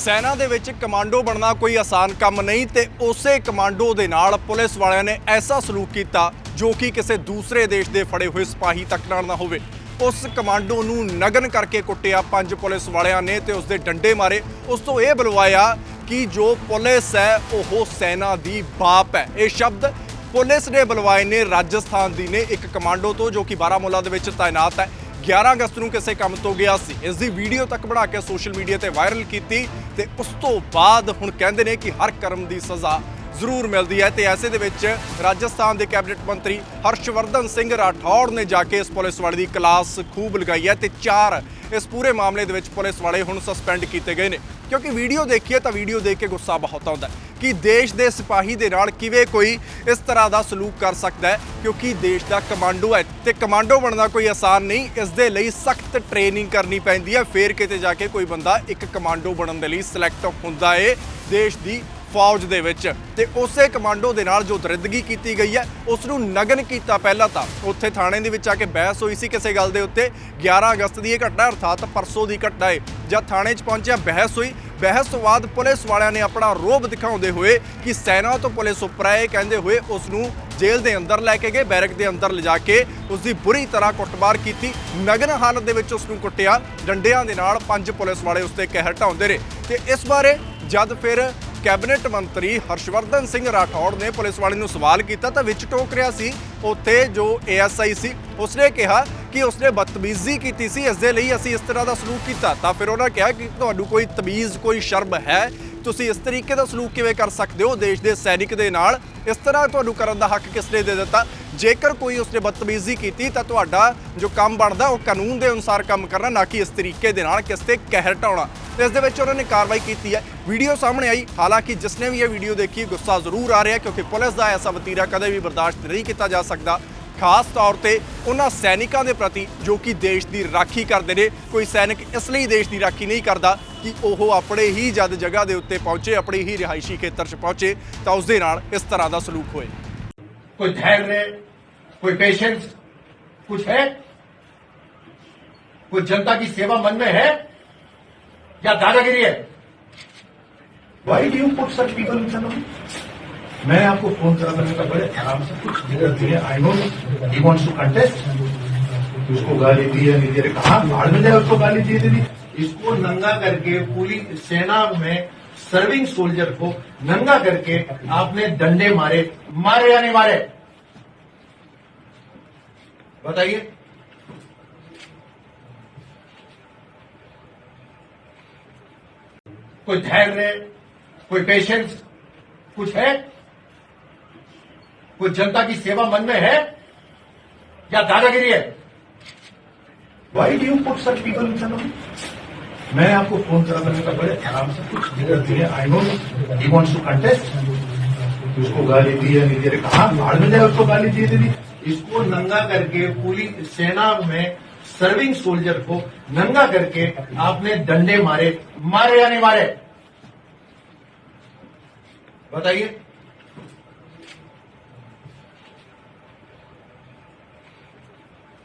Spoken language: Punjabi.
ਸੈਨਾ ਦੇ ਵਿੱਚ ਕਮਾਂਡੋ ਬਣਨਾ ਕੋਈ ਆਸਾਨ ਕੰਮ ਨਹੀਂ ਤੇ ਉਸੇ ਕਮਾਂਡੋ ਦੇ ਨਾਲ ਪੁਲਿਸ ਵਾਲਿਆਂ ਨੇ ਐਸਾ ਸਲੂਕ ਕੀਤਾ ਜੋ ਕਿ ਕਿਸੇ ਦੂਸਰੇ ਦੇਸ਼ ਦੇ ਫੜੇ ਹੋਏ ਸਿਪਾਹੀ ਤੱਕ ਨਾਲ ਨਾ ਹੋਵੇ। ਉਸ ਕਮਾਂਡੋ ਨੂੰ ਨਗਨ ਕਰਕੇ ਕੁੱਟਿਆ ਪੰਜ ਪੁਲਿਸ ਵਾਲਿਆਂ ਨੇ ਤੇ ਉਸ ਦੇ ਡੰਡੇ ਮਾਰੇ। ਉਸ ਤੋਂ ਇਹ ਬੁਲਵਾਇਆ ਕਿ ਜੋ ਪੁਲਿਸ ਹੈ, ਉਹ ਸੈਨਾ ਦੀ ਬਾਪ ਹੈ। ਇਹ ਸ਼ਬਦ ਪੁਲਿਸ ਨੇ ਬੁਲਵਾਏ ਨੇ ਰਾਜਸਥਾਨ ਦੀ ਨੇ ਇੱਕ ਕਮਾਂਡੋ ਤੋਂ ਜੋ ਕਿ ਬਾਰਾਮੂਲਾ ਦੇ ਵਿੱਚ ਤਾਇਨਾਤ ਹੈ। 11 ਅਗਸਤ ਨੂੰ ਕਿਸੇ ਕੰਮ ਤੋਂ ਗਿਆ ਸੀ। ਇਸ ਦੀ ਵੀਡੀਓ ਤੱਕ ਬਣਾ ਕੇ ਸੋਸ਼ਲ ਮੀਡੀਆ ਤੇ ਵਾਇਰਲ ਕੀਤੀ ਤੇ ਉਸ ਤੋਂ ਬਾਅਦ ਹੁਣ ਕਹਿੰਦੇ ਨੇ ਕਿ ਹਰ ਕਰਮ ਦੀ ਸਜ਼ਾ ਜ਼ਰੂਰ ਮਿਲਦੀ ਹੈ ਤੇ ਐਸੇ ਦੇ ਵਿੱਚ ਰਾਜਸਥਾਨ ਦੇ ਕੈਬਨਿਟ ਮੰਤਰੀ ਹਰਸ਼ਵਰਧਨ ਸਿੰਘ ਰਾਠੌੜ ਨੇ ਜਾ ਕੇ ਇਸ ਪੁਲਿਸ ਵਾਲੇ ਦੀ ਕਲਾਸ ਖੂਬ ਲਗਾਈ ਹੈ ਤੇ ਚਾਰ ਇਸ ਪੂਰੇ ਮਾਮਲੇ ਦੇ ਵਿੱਚ ਪੁਲਿਸ ਵਾਲੇ ਹੁਣ ਸਸਪੈਂਡ ਕੀਤੇ ਗਏ ਨੇ। ਕਿਉਂਕਿ ਵੀਡੀਓ ਦੇਖੀਏ ਤਾਂ ਵੀਡੀਓ ਦੇਖ ਕੇ ਗੁੱਸਾ ਬਹੁਤ ਆਉਂਦਾ ਕਿ ਦੇਸ਼ ਦੇ ਸਿਪਾਹੀ ਦੇ ਨਾਲ ਕਿਵੇਂ ਕੋਈ ਇਸ ਤਰ੍ਹਾਂ ਦਾ ਸਲੂਕ ਕਰ ਸਕਦਾ ਹੈ, ਕਿਉਂਕਿ ਦੇਸ਼ ਦਾ ਕਮਾਂਡੋ ਹੈ ਤੇ ਕਮਾਂਡੋ ਬਣਨਾ ਕੋਈ ਆਸਾਨ ਨਹੀਂ। ਇਸ ਦੇ ਲਈ ਸਖਤ ਟ੍ਰੇਨਿੰਗ ਕਰਨੀ ਪੈਂਦੀ ਹੈ। ਫੇਰ ਕਿਤੇ ਜਾ ਕੇ ਕੋਈ ਬੰਦਾ ਇੱਕ ਕਮਾਂਡੋ ਬਣਨ ਦੇ ਲਈ ਸਿਲੈਕਟ ਹੁੰਦਾ ਏ ਦੇਸ਼ ਦੀ ਫੌਜ ਦੇ ਵਿੱਚ। ਤੇ ਉਸੇ ਕਮਾਂਡੋ ਦੇ ਨਾਲ ਜੋ ਦਰਿੰਦਗੀ ਕੀਤੀ ਗਈ ਹੈ ਉਸ ਨੂੰ ਨਗਨ ਕੀਤਾ ਪਹਿਲਾਂ ਤਾਂ ਉੱਥੇ ਥਾਣੇ ਦੇ ਵਿੱਚ ਆ ਕੇ ਬਹਿਸ ਹੋਈ ਸੀ ਕਿਸੇ ਗੱਲ ਦੇ ਉੱਤੇ। 11 ਅਗਸਤ ਦੀ ਇਹ ਘਟਨਾ, ਅਰਥਾਤ ਪਰਸੋਂ ਦੀ ਘਟਨਾ ਹੈ ਜਦ ਥਾਣੇ 'ਚ ਪਹੁੰਚਿਆ ਬਹਿਸ ਹੋਈ ਬਹਿਸ ਤੋਂ ਬਾਅਦ ਪੁਲਿਸ ਵਾਲਿਆਂ ਨੇ ਆਪਣਾ ਰੋਬ ਦਿਖਾਉਂਦੇ ਹੋਏ ਕਿ ਸੈਨਾ ਤੋਂ ਪੁਲਿਸ ਉੱਪਰ ਹੈ ਕਹਿੰਦੇ ਹੋਏ ਉਸ ਨੂੰ ਜੇਲ੍ਹ ਦੇ ਅੰਦਰ ਲੈ ਕੇ ਗਏ, ਬੈਰਕ ਦੇ ਅੰਦਰ ਲਿਜਾ ਕੇ ਉਸ ਦੀ ਬੁਰੀ ਤਰ੍ਹਾਂ ਕੁੱਟਮਾਰ ਕੀਤੀ। ਨਗਨ ਹਾਲਤ ਦੇ ਵਿੱਚ ਉਸ ਨੂੰ ਕੁੱਟਿਆ। ਡੰਡਿਆਂ ਦੇ ਨਾਲ ਪੰਜ ਪੁਲਿਸ ਵਾਲੇ ਉਸ ਤੇ ਕਹਿਰ ਢਾਉਂਦੇ ਰਹੇ। ਤੇ ਇਸ ਬਾਰੇ ਜਦ ਫਿਰ ਕੈਬਨਿਟ ਮੰਤਰੀ ਹਰਸ਼ਵਰਧਨ ਸਿੰਘ ਰਾਠੌੜ ਨੇ ਪੁਲਿਸ ਵਾਲੇ ਨੂੰ ਸਵਾਲ ਕੀਤਾ ਤਾਂ ਵਿੱਚ ਟੋਕ ਰਿਹਾ ਸੀ, ਉੱਥੇ ਜੋ ਏਐਸਆਈ ਸੀ, ਉਸਨੇ ਕਿਹਾ ਕਿ ਉਸਨੇ ਬਦਤਮੀਜ਼ੀ ਕੀਤੀ ਸੀ ਇਸ ਦੇ ਲਈ ਅਸੀਂ ਇਸ ਤਰ੍ਹਾਂ ਦਾ ਸਲੂਕ ਕੀਤਾ। ਤਾਂ ਫਿਰ ਉਹਨਾਂ ਕਿਹਾ ਕਿ ਤੁਹਾਨੂੰ ਕੋਈ ਤਮੀਜ਼, ਕੋਈ ਸ਼ਰਮ ਹੈ? ਤੁਸੀਂ ਇਸ ਤਰੀਕੇ ਦਾ ਸਲੂਕ ਕਿਵੇਂ ਕਰ ਸਕਦੇ ਹੋ? ਦੇਸ਼ ਦੇ ਸੈਨਿਕ ਦੇ ਨਾਲ ਇਸ ਤਰ੍ਹਾਂ ਤੁਹਾਨੂੰ ਕਰਨ ਦਾ ਹੱਕ ਕਿਸ ਨੇ ਦੇ ਦਿੱਤਾ? ਜੇਕਰ ਕੋਈ ਉਸਨੇ ਬਦਤਮੀਜ਼ੀ ਕੀਤੀ, ਤਾਂ ਤੁਹਾਡਾ ਜੋ ਕੰਮ ਬਣਦਾ, ਉਹ ਕਾਨੂੰਨ ਦੇ ਅਨੁਸਾਰ ਕੰਮ ਕਰਨਾ, ਨਾ ਕਿ ਇਸ ਤਰੀਕੇ ਦੇ ਨਾਲ ਕਿਸ ਤੇ ਕਹਿਰ ਢਾਉਣਾ। ਤੇ ਇਸ ਦੇ ਵਿੱਚ ਉਹਨਾਂ ਨੇ ਕਾਰਵਾਈ ਕੀਤੀ ਹੈ। ਵੀਡੀਓ ਸਾਹਮਣੇ ਆਈ। ਹਾਲਾਂਕਿ ਜਿਸ ਨੇ ਵੀ ਇਹ ਵੀਡੀਓ ਦੇਖੀ, ਗੁੱਸਾ ਜ਼ਰੂਰ ਆ ਰਿਹਾ, ਕਿਉਂਕਿ ਪੁਲਿਸ ਦਾ ਐਸਾ ਵਤੀਰਾ ਕਦੇ ਵੀ ਬਰਦਾਸ਼ਤ ਨਹੀਂ ਕੀਤਾ ਜਾ ਸਕਦਾ। ਖਾਸ ਤੌਰ ਤੇ ਉਹਨਾਂ ਸੈਨਿਕਾਂ ਦੇ ਪ੍ਰਤੀ ਜੋ ਕਿ ਦੇਸ਼ ਦੀ ਰਾਖੀ ਕਰਦੇ ਨੇ ਕੋਈ ਸੈਨਿਕ ਇਸ ਲਈ ਦੇਸ਼ ਦੀ ਰਾਖੀ ਨਹੀਂ ਕਰਦਾ ਕਿ ਉਹ ਆਪਣੇ ਹੀ ਜਦ ਜਗ੍ਹਾ ਦੇ ਉੱਤੇ ਪਹੁੰਚੇ ਆਪਣੀ ਹੀ ਰਿਹਾਇਸ਼ੀ ਖੇਤਰ 'ਚ ਪਹੁੰਚੇ ਤਾਂ ਉਸ ਦੇ ਨਾਲ ਇਸ ਤਰ੍ਹਾਂ ਦਾ ਸਲੂਕ ਹੋਏ कोई धैर्य कोई पेशेंस कुछ है कोई जनता की सेवा मन में है या दादागिरी है why do you put such people in front of मी आपको फ़ोन करा मैंने कहा, बड़े आराम से कुछ दिक्कत नहीं है I know he wants to contest उसको गाली दी है नहीं दे कहा भाड़ में जाए उसको गाली दी दे दी इसको नंगा करके पूरी सेना में सर्विंग सोल्जर को नंगा करके आपने डंडे मारे मारे या नहीं मारे? बताइए। कोई धैर्य, कोई पेशेंस कुछ है? कोई जनता की सेवा मन में है? या दादागिरी है? Why do you put such people in of me आपको फ़ोन करा मैंने कहा बड़े आराम से कुछ दिक्कत नहीं I know he wants to contest उसको गाली दी है नहीं दे रहे कहा, भाड़ में जाए उसको गाली दी दे दी इसको नंगा करके पूरी सेना में सर्विंग सोल्जर को नंगा करके आपने डंडे मारे मारे या नहीं मारे? बताइए।